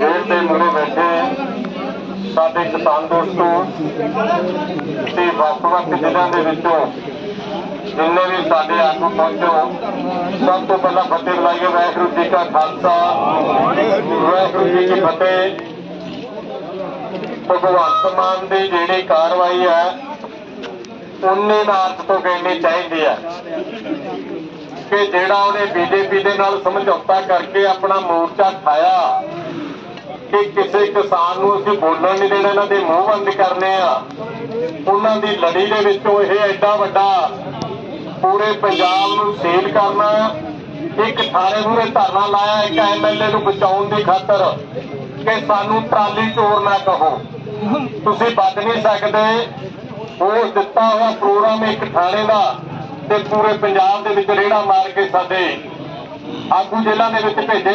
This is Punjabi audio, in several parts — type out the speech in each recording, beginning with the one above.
ਗੇਟ ਦੇ ਮੂਹਰੇ ਬੈਠੇ ਸਾਡੇ ਕਿਸਾਨ ਦੋਸਤੋ, ਤੇ ਵੱਖ-ਵੱਖ ਜ਼ਿਲ੍ਹਿਆਂ ਦੇ ਵਿੱਚੋਂ ਜਿੰਨੇ ਵੀ ਸਾਡੇ ਆਗੂ ਪਹੁੰਚੋ ਸਭ ਤੋਂ ਪਹਿਲਾਂ ਫਤਿਹ ਬੁਲਾਈਏ ਵਾਹਿਗੁਰੂ ਜੀ ਕਾ ਖਾਲਸਾ, ਵਾਹਿਗੁਰੂ ਜੀ ਕੀ ਫਤਿਹ। ਭਗਵੰਤ ਮਾਨ ਦੀ ਜਿਹੜੀ ਕਾਰਵਾਈ ਹੈ ਉਹਨੇ ਦਾ ਅਰਥ ਤੋਂ ਕਹਿਣੀ ਚਾਹੀਦੀ ਹੈ। ਕਿ ਜਿਹੜਾ ਉਹਨੇ ਬੀਜੇਪੀ ਦੇ ਨਾਲ ਸਮਝੌਤਾ ਕਰਕੇ ਆਪਣਾ ਮੋਰਚਾ ਖਾਇਆ ਕਿ ਕਿਸੇ ਕਿਸਾਨ ਨੂੰ ਅਸੀਂ ਬੋਲਣ ਨਹੀਂ ਦੇਣਾ, ਇਹਨਾਂ ਦੇ ਮੂੰਹ ਬੰਦ ਕਰਨੇ ਆ। ਉਹਨਾਂ ਦੀ ਲੜੀ ਦੇ ਵਿੱਚੋਂ ਇਹ ਐਡਾ ਵੱਡਾ ਪੂਰੇ ਪੰਜਾਬ ਨੂੰ ਸੀਲ ਕਰਨਾ, ਇੱਕ ਥਾਣੇ ਮੂਰੇ ਧਰਨਾ ਲਾਇਆ, ਇੱਕ ਐਮਐਲਏ ਨੂੰ ਬਚਾਉਣ ਦੀ ਖਾਤਰ ਕਿ ਸਾਨੂੰ ਟਰਾਲੀ ਚੋਰ ਨਾ ਕਹੋ। ਤੁਸੀਂ ਬਚ ਨਹੀਂ ਸਕਦੇ। ਉਹ ਦਿੱਤਾ ਹੋਇਆ ਪ੍ਰੋਗਰਾਮ ਇੱਕ ਥਾਣੇ ਦਾ। ਤੇ ਪੂਰੇ ਪੰਜਾਬ ਦੇ ਵਿੱਚ ਰੇੜਾ ਮਾਰ ਕੇ ਸਾਡੇ ਆਗੂ ਜੇਲ੍ਹਾਂ ਦੇ ਵਿੱਚ ਭੇਜੇ।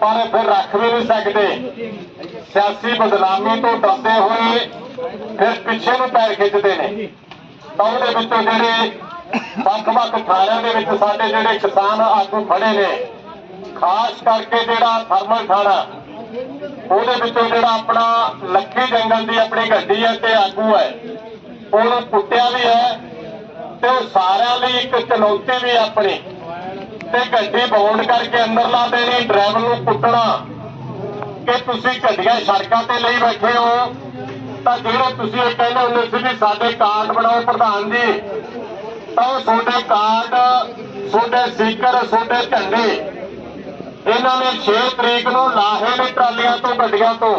ਪਰ ਫਿਰ ਰੱਖ ਵੀ ਨਹੀਂ ਸਕਦੇ। ਸਿਆਸੀ ਬਦਨਾਮੀ ਤੋਂ ਡਰਦੇ ਹੋਏ ਫਿਰ ਪਿੱਛੇ ਨੂੰ ਪੈਰ ਖਿੱਚਦੇ ਨੇ। ਤਾਂ ਉਹਦੇ ਵਿੱਚੋਂ ਜਿਹੜੇ ਵੱਖ-ਵੱਖ ਥਾਣਿਆਂ ਦੇ ਵਿੱਚ ਸਾਡੇ ਜਿਹੜੇ ਕਿਸਾਨ ਆਗੂ ਖੜੇ ਨੇ, ਖਾਸ ਕਰਕੇ ਜਿਹੜਾ ਥਰਮਲ ਥਾਣਾ ਉਹਦੇ ਵਿੱਚੋਂ ਜਿਹੜਾ ਆਪਣਾ ਲੱਖੀ ਜੰਗਲ ਦੀ ਆਪਣੀ ਗੱਡੀ ਹੈ ਤੇ ਆਗੂ ਹੈ, ਉਹਨੂੰ ਕੁੱਟਿਆ ਵੀ ਹੈ। ਉਹ ਸਾਰਿਆਂ ਇੱਕ ਚੁਣੌਤੀ ਵੀ ਆਪਣੀ। ਤੇ ਗੱਡੀ ਬੌਂਡ ਕਰਕੇ ਅੰਦਰ ਲਾ ਦੇਣੀ, ਡਰਾਈਵਰ ਨੂੰ ਕੁੱਟਣਾ ਕਿ ਤੁਸੀਂ ਗੱਡੀਆਂ ਸੜਕਾਂ ਤੇ ਲਈ ਬੈਠੇ ਹੋ, ਤਾਂ ਜਿਹੜੇ ਤੁਸੀਂ ਇਹ ਕਹਿੰਦੇ ਹੁੰਦੇ ਸੀ ਵੀ ਸਾਡੇ ਕਾਰਡ ਬਣਾਓ ਪ੍ਰਧਾਨ ਜੀ, ਤਾਂ ਤੁਹਾਡੇ ਕਾਰਡ, ਤੁਹਾਡੇ ਸਟicker ਤੁਹਾਡੇ ਝੰਡੇ, ਇਹਨਾਂ ਨੇ 6 ਤਰੀਕ ਨੂੰ ਲਾਹੇ ਨੇ ਟਰਾਲੀਆਂ ਤੋਂ, ਗੱਡੀਆਂ ਤੋਂ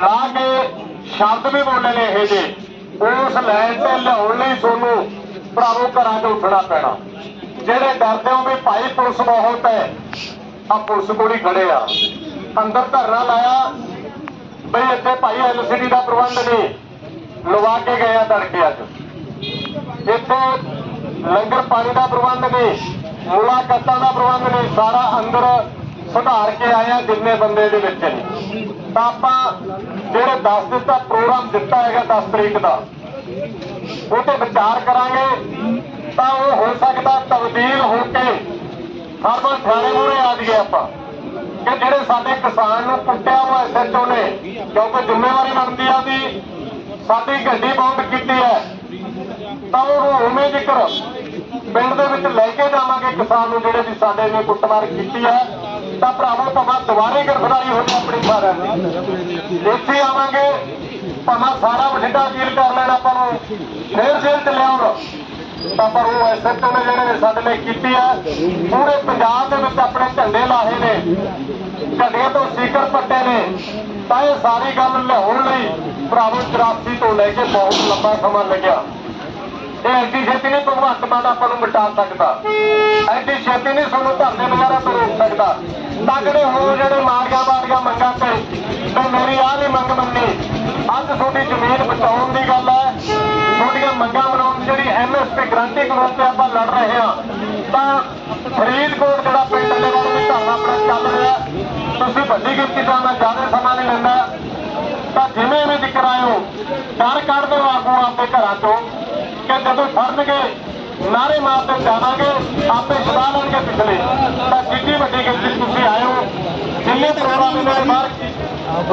ਲਾ ਕੇ ਸ਼ਬਦ ਵੀ ਬੋਲੇ ਨੇ ਇਹ ਜੇ। ਉਸ ਲੈਣ ਤੇ ਲਿਆਉਣ ਲਈ ਤੁਹਾਨੂੰ ਭਰਾਵੋ, ਘਰਾਂ ਚ ਉੱਠਣਾ ਪੈਣਾ। ਜਿਹੜੇ ਡਰਦੇ ਹੋ ਵੀ ਭਾਈ ਪੁਲਿਸ ਬਹੁਤ ਹੈ ਆ ਪੁਲਿਸ ਕੋਲ ਖੜੇ ਆ। ਅੰਦਰ ਧਰਨਾ ਲਾਇਆ, ਬਈ ਇੱਥੇ ਭਾਈ ਐਲਸੀਡੀ ਦਾ ਪ੍ਰਬੰਧ ਨਹੀਂ। ਲਵਾ ਕੇ ਗਏ ਆ ਤੜਕੇ ਅੱਜ। ਇੱਥੇ ਲੰਗਰ ਪਾਣੀ ਦਾ ਪ੍ਰਬੰਧ ਨਹੀਂ, ਮੁਲਾਕਾਤਾਂ ਦਾ ਪ੍ਰਬੰਧ ਨਹੀਂ, ਸਾਰਾ ਅੰਦਰ ਸੁਧਾਰ ਕੇ ਆਇਆ ਜਿੰਨੇ ਬੰਦੇ ਦੇ ਵਿੱਚ ਨੇ। ਤਾਂ ਆਪਾਂ ਜਿਹੜੇ 10 ਦਿਨ ਦਾ ਪ੍ਰੋਗਰਾਮ ਦਿੱਤਾ ਹੈਗਾ 10 ਤਰੀਕ ਦਾ ਉਹ ਤੇ ਵਿਚਾਰ ਕਰਾਂਗੇ, ਤਾਂ ਉਹ ਹੋ ਸਕਦਾ ਤਬਦੀਲ ਹੋ ਕੇ ਹਰਮਨ ਥਾਣੇ ਮੂਹਰੇ ਆ ਜਾਈਏ ਆਪਾਂ। ਕਿ ਜਿਹੜੇ ਸਾਡੇ ਕਿਸਾਨ ਨੂੰ ਕੁੱਟਿਆ ਹੋਇਆ ਐਸਐਚਓ ਨੇ, ਕਿਉਂਕਿ ਜ਼ਿੰਮੇਵਾਰੀ ਬਣਦੀ ਆ ਵੀ ਸਾਡੀ ਗੱਡੀ ਬੰਦ ਕੀਤੀ ਹੈ, ਤਾਂ ਉਹ ਉਵੇਂ ਜ਼ਿਕਰ ਪਿੰਡ ਦੇ ਵਿੱਚ ਲੈ ਕੇ ਜਾਵਾਂਗੇ ਕਿਸਾਨ ਨੂੰ ਜਿਹੜੇ ਵੀ ਸਾਡੇ ਨੇ ਕੁੱਟਮਾਰ ਕੀਤੀ ਹੈ, ਤਾਂ ਭਰਾਵੋ ਭਾਵੇਂ ਦੁਬਾਰੇ ਗ੍ਰਿਫਤਾਰੀ ਹੋ ਜਾਏ ਆਪਣੀ ਸਾਰਿਆਂ ਦੀ। ਇੱਥੇ ਆਵਾਂਗੇ। ਭਾਵੇਂ ਸਾਰਾ ਬਠਿੰਡਾ ਅਪੀਲ ਕਰ ਲੈਣ ਆਪਾਂ ਨੂੰ, ਫੇਰ ਜੇਲ੍ਹ ਚ ਲਿਆਉਣ। ਤਾਂ ਪਰ ਉਹ ਐਸਐਚਓ ਨੇ ਜਿਹੜੇ ਸਾਡੇ ਲਈ ਕੀਤੀ ਹੈ ਪੂਰੇ ਪੰਜਾਬ ਦੇ ਵਿੱਚ ਆਪਣੇ ਝੰਡੇ ਲਾਹੇ ਨੇ, ਝੰਡਿਆਂ ਤੋਂ ਸੀਕਰ ਪੱਟੇ ਨੇ। ਤਾਂ ਇਹ ਸਾਰੀ ਗੱਲ ਲਿਆਉਣ ਲਈ ਭਰਾਵੋ 84 ਤੋਂ ਲੈ ਕੇ ਬਹੁਤ ਲੰਬਾ ਸਮਾਂ ਲੱਗਿਆ। ਇਹ ਐਡੀ ਛੇਤੀ ਨਹੀਂ ਭਗਵੰਤ ਮਾਨ ਆਪਾਂ ਨੂੰ ਮਿਟਾ ਸਕਦਾ। ਐਡੀ ਛੇਤੀ ਨਹੀਂ ਸਾਨੂੰ ਧਰਨੇ ਵਗੈਰਾ ਤੋਂ ਰੋਕ ਸਕਦਾ। ਤਗੜੇ ਹੋ ਜਿਹੜੇ ਮਾਰੀਆਂ ਮਾਰੀਆਂ ਮੰਗਾਂ ਤੇ ਤੇ ਮੇਰੀ ਆਹ ਨਹੀਂ ਮੰਗ ਮੰਨੀ। ਅੱਜ ਤੁਹਾਡੀ ਜ਼ਮੀਨ ਬਚਾਉਣ ਦੀ ਗੱਲ ਹੈ। ਤੁਹਾਡੀਆਂ ਮੰਗਾਂ ਬਣਾਉਣ ਦੀ ਜਿਹੜੀ ਐਮਐਸਪੀ ਗਰੰਟੀ ਕਾਨੂੰਨ ਤੇ ਆਪਾਂ ਲੜ ਰਹੇ ਹਾਂ, ਤਾਂ ਫਰੀਦਕੋਟ ਜਿਹੜਾ ਪਿੰਡ ਦੇ ਵੱਲ ਵੀ ਧਰਨਾ ਆਪਣਾ ਚੱਲ ਰਿਹਾ ਤੁਸੀਂ ਵੱਡੀ ਗਿਣਤੀ ਦਾ ਮੈਂ ਜ਼ਿਆਦਾ ਸਮਾਂ ਨਹੀਂ ਲੈਂਦਾ। ਤਾਂ ਜਿਵੇਂ ਵੀ ਜ਼ਿਕਰ ਆਇਓ, ਡਰ ਕੱਢ ਦਿਓ ਆਗੂ ਆਪਦੇ ਘਰਾਂ ਤੋਂ ਕਿ ਜਦੋਂ ਫੜਨਗੇ, ਨਾਰੇ ਮਾਰਦੇ ਜਾਵਾਂਗੇ, ਆਪੇ ਛਡਾ ਲੈਣਗੇ ਪਿਛਲੇ। ਤਾਂ ਜਿੱਡੀ ਵੱਡੀ ਗਿਣਤੀ ਤੁਸੀਂ ਆਇਓ, ਜਿੰਨੇ ਪ੍ਰੋਗਰਾਮ ਇਹਨਾਂ ਨੇ ਬਾਹਰ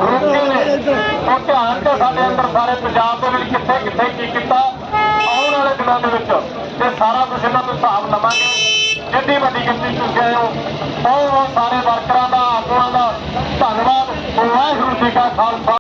ਰੁਕੇ ਨੇ ਉਹ ਧਿਆਨ ਤੇ ਸਾਡੇ ਅੰਦਰ ਸਾਰੇ ਪੰਜਾਬ ਦੇ ਵਿੱਚ ਕਿੱਥੇ ਕਿੱਥੇ ਕੀ ਕੀਤਾ, ਆਉਣ ਵਾਲੇ ਦਿਨਾਂ ਦੇ ਵਿੱਚ ਤੇ ਸਾਰਾ ਕੁਝ ਇਹਨਾਂ ਤੋਂ ਹਿਸਾਬ ਲਵਾਂਗੇ। ਜਿੰਨੀ ਵੱਡੀ ਗਿਣਤੀ 'ਚ ਤੁਸੀਂ ਹੋ ਬਹੁਤ ਬਹੁਤ ਸਾਰੇ ਵਰਕਰਾਂ ਦਾ, ਆਗੂਆਂ ਦਾ ਧੰਨਵਾਦ। ਵਾਹਿਗੁਰੂ ਜੀ ਕਾ ਖਾਲਸਾ।